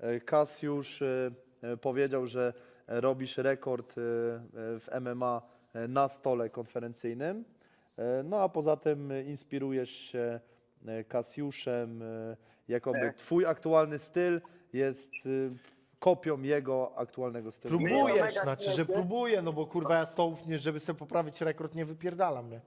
e, Kasiusz e, e, powiedział, że robisz rekord w MMA na stole konferencyjnym. No a poza tym inspirujesz się Kasiuszem, jakoby Tak. twój aktualny styl jest kopią jego aktualnego stylu. Próbujesz, znaczy, że próbuję, no bo kurwa ja stołów, nie, żeby sobie poprawić rekord, nie wypierdalam, nie?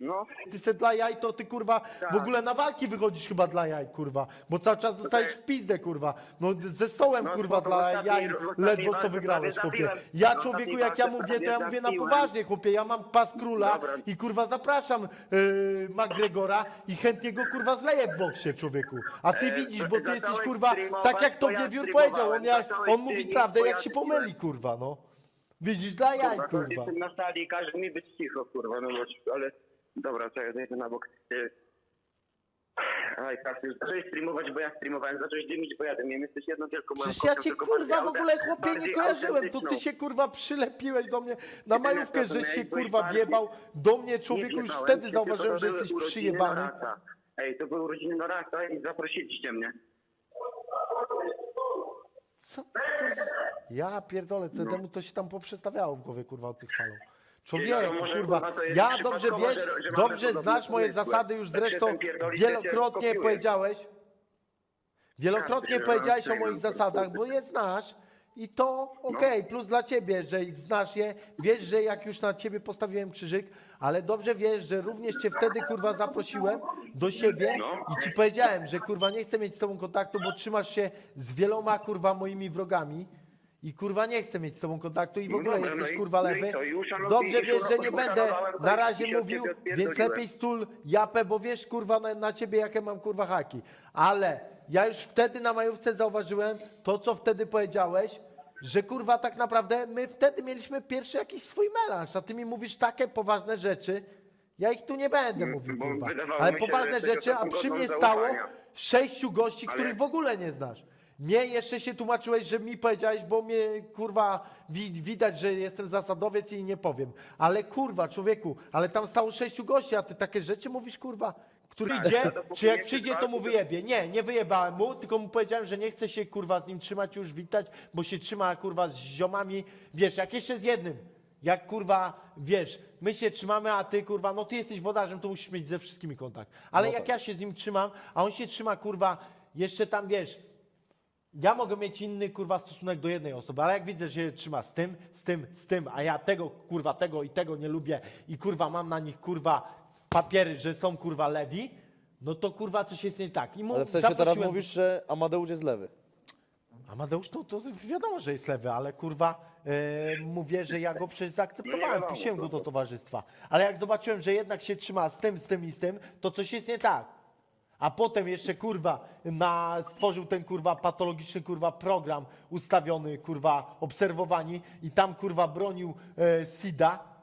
No, Ty se dla jaj, to ty kurwa w Tak. ogóle na walki wychodzisz chyba dla jaj, kurwa. Bo cały czas dostajesz w pizdę, kurwa. No ze stołem, No, kurwa, to dla jaj ledwo co walce wygrałeś, prawie chłopie. zabiłem. Ja W człowieku, jak ja walce mówię, to ja prawie mówię na zabiłem. poważnie, chłopie. Ja mam pas króla Dobra. i kurwa zapraszam yy, McGregora i chętnie go kurwa zleję w boksie, człowieku. A ty E, widzisz, bo ty zacząłeś jesteś kurwa, streamować, tak jak to bo ja Wiewiór powiedział, on, ja, on mówi prawdę, jak ja się pomyli, kurwa, no. Widzisz, dla jaj, kurwa, kurwa. Jestem na sali i każe mi być cicho, kurwa, no bo, ale dobra, ja zejdę na bok. Ty- Aj, Kasiusz, zacząłeś streamować, bo ja streamowałem, zacząłeś dymić, bo ja dymię. Jesteś jedną wielką moją Przecież ja kopią, cię tylko kurwa w bardziej ogóle chłopie nie bardziej kojarzyłem, to ty autentyczną. się kurwa przylepiłeś do mnie na Jedyne, majówkę, co żeś się miałeś, kurwa bardziej- wjebał do mnie Nie człowieku, już wjebałem wtedy się, zauważyłem, tylko że to były jesteś urodziny przyjebany. Norasa. Ej, to były urodziny Norasa i zaprosiliście mnie. Co ty, kurwa? Ja pierdolę, to temu to się tam poprzestawiało w głowie kurwa od tych falów. Człowieku, No może, kurwa, kurwa, to jest ja dobrze przypadkowo, wiesz, że- że mamy dobrze podobne znasz moje pomysły. zasady, już Tak się zresztą ten cię wielokrotnie powiedziałeś, wielokrotnie Ja powiedziałeś o moich tego, zasadach, bo je znasz i to okej, plus dla ciebie, że znasz je, wiesz, że jak już na ciebie postawiłem krzyżyk, ale dobrze wiesz, że również cię wtedy kurwa zaprosiłem do siebie No. i ci powiedziałem, że kurwa nie chcę mieć z tobą kontaktu, bo trzymasz się z wieloma kurwa moimi wrogami. I kurwa nie chcę mieć z tobą kontaktu i w No ogóle dobra, jesteś no i- kurwa no i lewy. co, i uszanowi- Dobrze i wiesz, że nie będę na i razie mówił, ciebie więc odpierdoliłem. lepiej stul japę, bo wiesz kurwa na, na ciebie jakie mam kurwa haki. Ale ja już wtedy na majówce zauważyłem to, co wtedy powiedziałeś, że kurwa tak naprawdę my wtedy mieliśmy pierwszy jakiś swój melanż, a ty mi mówisz takie poważne rzeczy. Ja ich tu nie będę mówił, bo kurwa. wydawało Ale mi się, że poważne jesteś rzeczy, a osobą przy godną mnie stało zaufania. sześciu gości, których w ogóle nie znasz. Mnie jeszcze się tłumaczyłeś, że mi powiedziałeś, bo mnie kurwa wi widać, że jestem zasadowiec i nie powiem. Ale kurwa, człowieku, ale tam stało sześciu gości, a ty takie rzeczy mówisz, kurwa, który idzie, Tak, dopóki czy jak przyjdzie, to mu wyjebie. Nie, nie wyjebałem mu, tylko mu powiedziałem, że nie chcę się kurwa z nim trzymać, już witać, bo się trzyma kurwa z ziomami, wiesz, jak jeszcze z jednym. Jak kurwa, wiesz, my się trzymamy, a ty kurwa, no ty jesteś wodarzem, to musisz mieć ze wszystkimi kontakt. Ale jak ja się z nim trzymam, a on się trzyma kurwa, jeszcze tam wiesz, ja mogę mieć inny kurwa stosunek do jednej osoby, ale jak widzę, że się trzyma z tym, z tym, z tym, a ja tego kurwa, tego i tego nie lubię i kurwa mam na nich kurwa papiery, że są kurwa lewi, no to kurwa coś jest nie tak. I mu Ale w sensie teraz zaprosiłem- mówisz, że Amadeusz jest lewy. Amadeusz, no to wiadomo, że jest lewy, ale kurwa e, mówię, że ja go przecież No zaakceptowałem, wiadomo, wpuściłem go do to- towarzystwa. Ale jak zobaczyłem, że jednak się trzyma z tym, z tym i z tym, to coś jest nie tak. A potem jeszcze kurwa na, stworzył ten kurwa patologiczny kurwa program ustawiony kurwa obserwowani i tam kurwa bronił e, SIDA.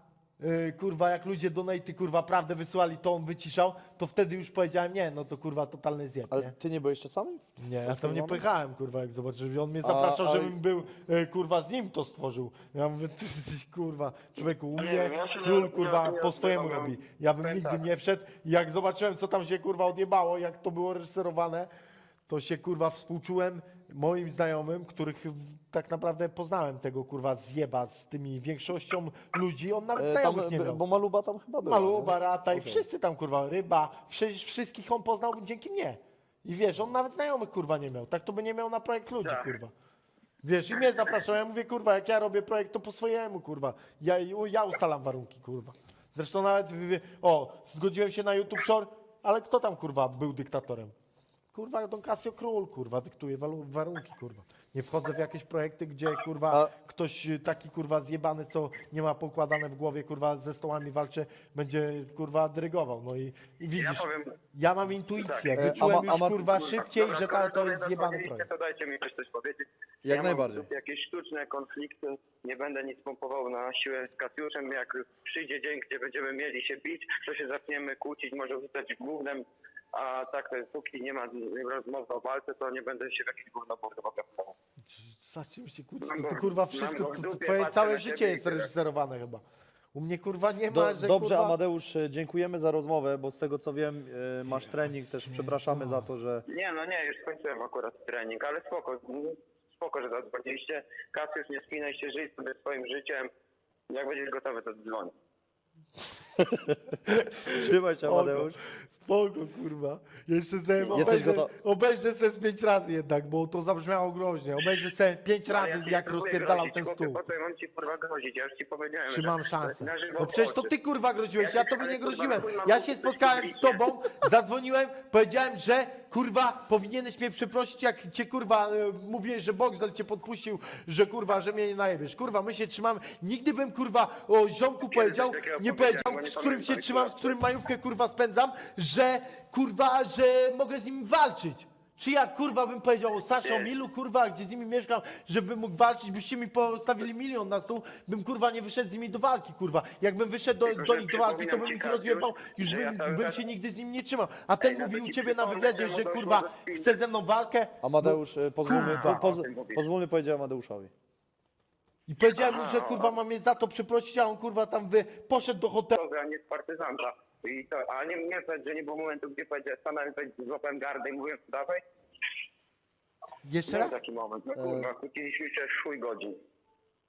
E, kurwa jak ludzie donaty kurwa prawdę wysyłali, to on wyciszał, to wtedy już powiedziałem nie, no to kurwa totalny zjeb, Ale nie? ty nie byłeś czasami? Nie, ja tam nie pojechałem, kurwa, jak zobaczyłem. On mnie zapraszał, a- żebym był, e, kurwa, z nim to stworzył. Ja mówię, ty jesteś, kurwa, człowieku, u mnie wiem, ja się król, nie- kurwa, po swojemu robi. Ja bym nigdy nie wszedł. I jak zobaczyłem, co tam się, kurwa, odjebało, jak to było reżyserowane, to się, kurwa, współczułem moim znajomym, których w- tak naprawdę poznałem tego, kurwa, zjeba z tymi większością ludzi. On nawet E, znajomych tam, nie b- miał. bo Maluba tam chyba był. Malu, Barata i wszyscy tam, kurwa, Ryba, wszy, wszystkich on poznał dzięki mnie. I wiesz, on nawet znajomych, kurwa, nie miał. Tak to by nie miał na projekt ludzi, Tak. kurwa. Wiesz, i mnie zapraszał, ja mówię, kurwa, jak ja robię projekt, to po swojemu, kurwa. Ja, ja ustalam warunki, kurwa. Zresztą nawet, wy- wy- o, zgodziłem się na YouTube Shore, ale kto tam, kurwa, był dyktatorem? Kurwa, Don Casio Król, kurwa, dyktuje walu- warunki, kurwa. Nie wchodzę w jakieś projekty, gdzie, kurwa, A- ktoś y, taki, kurwa, zjebany, co nie ma pokładane w głowie, kurwa, ze stołami walczy, będzie, kurwa, dyrygował. No i, i widzisz, ja, powiem- mam intuicję, Tak. wyczułem Ama- już, ama- kurwa, szybciej, dobra, że skoro to, jest zjebany projekt. To dajcie mi coś powiedzieć. Jak ja najbardziej. Mam jakieś sztuczne konflikty, nie będę nic pompował na siłę z Katiuszem. Jak przyjdzie dzień, gdzie będziemy mieli się bić, to się zaczniemy kłócić, może rzucać głównym, a tak to jest, póki nie ma rozmowy o walce, to nie będę się w jakieś gówno pompował. Za czym się kłócić? To ty, kurwa, wszystko, to, to twoje całe życie jest reżyserowane chyba. U mnie kurwa nie ma, Do, że dobrze, kurwa... Amadeusz, e, dziękujemy za rozmowę, bo z tego co wiem, e, masz trening, też przepraszamy za to, że Nie, no nie, już skończyłem akurat trening, ale spoko, spoko, że zadzwoniliście. Kasiusz, nie spinaj się, żyj sobie swoim życiem. Jak będziesz gotowy, to dzwoń. trzymaj się, Amadeusz. spoko, kurwa. Jeszcze sobie obejrzę, gotow- obejrzę se z pięć razy jednak, bo to zabrzmiało groźnie. Obejrzę se pięć Ale razy, ci jak próbuję rozpierdalał grozić, ten chłopie, stół. Po co ja mam ci kurwa grozić? Ja już ci powiedziałem, Czy że mam szansę? na żywo No przecież to oczy. ty kurwa groziłeś, ja Ja tobie nie groziłem. Ja się spotkałem z tobą, zadzwoniłem, powiedziałem, że kurwa powinieneś mnie przeprosić, jak cię kurwa e, mówiłeś, że Boxdel cię podpuścił, że kurwa, że mnie nie najebiesz. Kurwa, my się trzymamy. Nigdy bym kurwa o ziomku powiedział, takiego nie powiedział, bo nie z którym się pamiętam, trzymam, z którym majówkę kurwa spędzam, że kurwa, że mogę z nim walczyć. Czy ja kurwa bym powiedział o Saszy, o Milu, kurwa, gdzie z nimi mieszkam, żebym mógł walczyć, byście mi postawili milion na stół, bym kurwa nie wyszedł z nimi do walki, kurwa. Jakbym wyszedł do, Tylko, do że nich do walki, to przypominam bym ci, ich Kasiusz, rozjebał, już że bym, cały bym czas- się nigdy z nim nie trzymał. A ten Ej, no to mówił u ci ciebie na przypomnę, wywiadzie, że kurwa chce ze mną walkę Amadeusz, e, pozwólmy, Kurwa. po, poz, O tym mówię. pozwólmy powiedzieć Amadeuszowi. i powiedziałem mu, że kurwa mam mnie za to przeprosić, a on kurwa tam wy, poszedł do hotelu. Dobra, nie z partyzanta. I to, a nie, nie powiedz, że nie było momentu, gdzie powiedziałem, stanąłem, powiedziałem, złapałem gardę i mówiłem, dawaj. Jeszcze Był raz? taki moment, no kurwa, kłóciliśmy się w chuj godzin.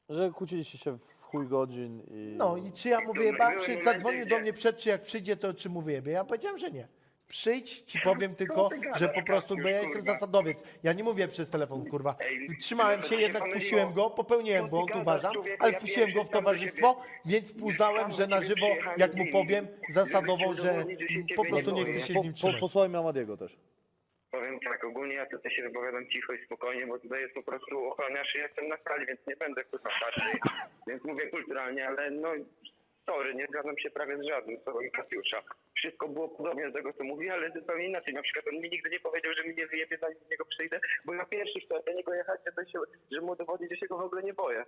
Że kłóciliście się w chuj godzin i... No i czy ja mu Były wyjebałem, czy zadzwonił do mnie przed, czy jak przyjdzie, to czy mu wyjebie? Ja powiedziałem, że nie. Przyjdź, ci powiem tylko, że po prostu, bo ja jestem kurwa? zasadowiec. Ja nie mówię przez telefon, kurwa. Trzymałem się, jednak wpuściłem go, popełniłem błąd, uważam, ale wpuściłem go w towarzystwo, więc uznałem, że na żywo, jak mu powiem, zasadowo, że po prostu nie chcę się z nim po, trzymać. posłuchajmy Amadiego też. Powiem tak, ogólnie ja tutaj się wypowiadam cicho i spokojnie, bo tutaj jest po prostu ochroniarz i jestem na sali, więc nie będę kurwa patrzy, więc mówię kulturalnie, ale no sorry, nie zgadzam się prawie z żadnym słowem Kasiusza. Wszystko było podobnie do tego, co mówi, ale zupełnie inaczej. Na przykład on mi nigdy nie powiedział, że mi nie wyjebie, zanim do niego przyjdę, bo ja pierwszy chciałem do niego jechać, żeby, się, żeby mu udowodnić, że się go w ogóle nie boję.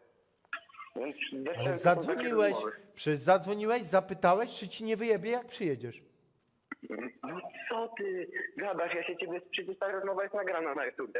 Więc bez Ale sensu zadzwoniłeś, rozmowy. przecież zadzwoniłeś, zapytałeś, czy ci nie wyjebie, jak przyjedziesz. No co ty gadasz, ja się ciebie, przecież ta rozmowa jest nagrana na YouTube.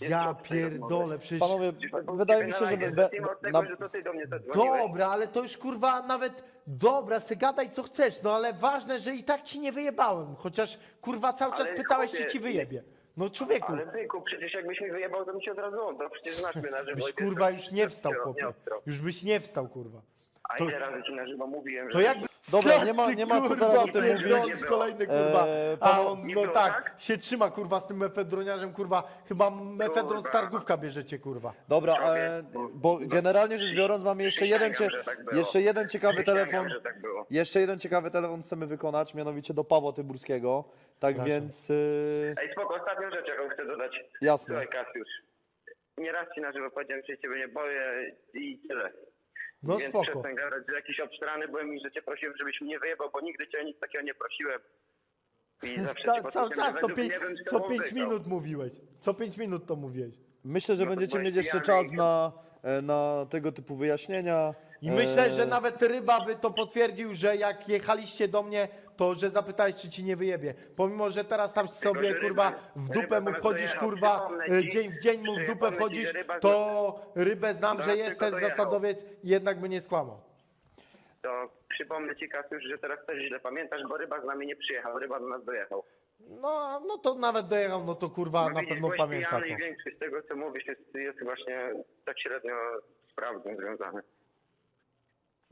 Ja pierdolę, przecież... Panowie, wydaje mi się, że... Be, Zacznijmy od tego, na, że to ty do mnie zadzwoniłeś. Dobra, ale to już kurwa nawet dobra, se gadaj co chcesz, no ale ważne, że i tak ci nie wyjebałem, chociaż kurwa cały czas Ale pytałeś, chłopie, czy ci wyjebie. No człowieku, Ale byku, przecież jakbyś mi wyjebał, to mi się od razu oddał. Przecież znasz mnie na żywo. byś i kurwa już nie wstał, nie chłopie. ostro. Już byś nie wstał, kurwa. A To- ile razy ci na żywo mówiłem, To że... jakby... Dobra, nie ma- nie ma co teraz o tym pierdolisz mówić. kolejny kurwa. Eee, A on, Nie no było, tak, tak? się trzyma kurwa z tym mefedroniarzem, kurwa. Chyba mefedron z targówka bierzecie, kurwa. Dobra, e, bo- bo generalnie rzecz biorąc mamy jeszcze jeden, cie, Przysięgam, że tak było. jeszcze jeden ciekawy Przysięgam, telefon. że tak było. Jeszcze jeden ciekawy telefon chcemy wykonać, mianowicie do Pawła Tyburskiego. Tak więc y, Ej, spoko, ostatnią rzecz, jaką chcę dodać. Jasne. Słuchaj, Kasiusz. Nieraz ci na żywo powiedziałem, że się ciebie nie boję i tyle. No Więc spoko. przestań gadać, że jakiś obstrany byłem i że cię prosiłem, żebyś mnie wyjebał, bo nigdy cię o nic takiego nie prosiłem. I zawsze Ca, cię cały podkreślam, czas, że co, według pięć, mnie bym z co tobą wygrał. minut mówiłeś. Co pięć minut to mówiłeś. myślę, że No to będziecie byłeś mieć jeszcze pijany czas i- na, e, na tego typu wyjaśnienia. I myślę, że nawet Ryba by to potwierdził, że jak jechaliście do mnie, to że zapytałeś, czy ci nie wyjebie. Pomimo, że teraz tam sobie, że Ryba- kurwa, w Ryba dupę mu wchodzisz, kurwa, Przypomnę e, ci, dzień w dzień mu w dupę przypomnę ci, wchodzisz, że Ryba- to Rybę znam, że Zaraz jest też dojechał. zasadowiec i jednak by nie skłamał. To przypomnę ci, Kasiusz, że teraz też źle pamiętasz, bo ryba z nami nie przyjechał, ryba do nas dojechał. No, no to nawet dojechał, no to kurwa No na widzisz, pewno byłeś pamięta pijany to. i większość z tego, co mówisz, jest, jest właśnie tak średnio z prawdą związane.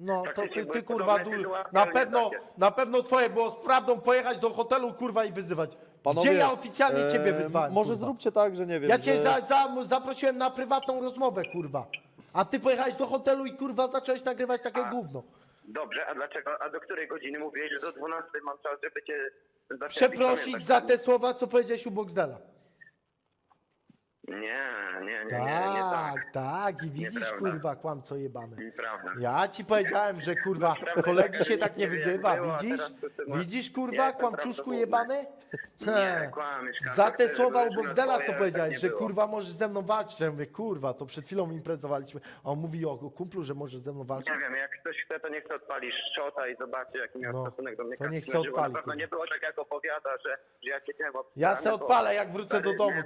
No to Faktycznie ty, ty kurwa, du- na pewno, na pewno twoje było z prawdą pojechać do hotelu, kurwa, i wyzywać. Gdzie ja oficjalnie e, ciebie wyzwałem, Może kurwa? zróbcie tak, że nie wiem. Ja cię że... za, za, zaprosiłem na prywatną rozmowę, kurwa. A ty pojechałeś do hotelu i kurwa zacząłeś nagrywać takie gówno. Dobrze, a dlaczego, a do której godziny mówiłeś, że do 12 mam czas, żeby cię? Przeprosić za te słowa, co powiedziałeś u Boxdela. Nie, nie, nie, nie, Tak, nie tak. tak. I widzisz, Nieprawda. kurwa, kłamco jebane. Nieprawda. Ja ci powiedziałem, że kurwa, Prawda kolegi taka, się tak nie nie wyzywa, było, a widzisz? teraz to Widzisz, Nie, kurwa, to kłamczuszku prawdopodobne. jebany? Nie, kłamiesz, Za te słowa u twoje, co tak powiedziałeś, nie że było. kurwa możesz ze mną walczyć. Ja mówię, kurwa, to przed chwilą imprezowaliśmy. A on mówi o kumplu, że może ze mną walczyć. Nie wiem, jak ktoś chce, to niech to odpali szczota i zobaczy, jaki miał No, stosunek do mnie. to niech se odpali, Na pewno kurwa. nie było tak, jak opowiada, że, że ja siedziałem Ja obstrany, se odpalę, jak wrócę do domu. nie,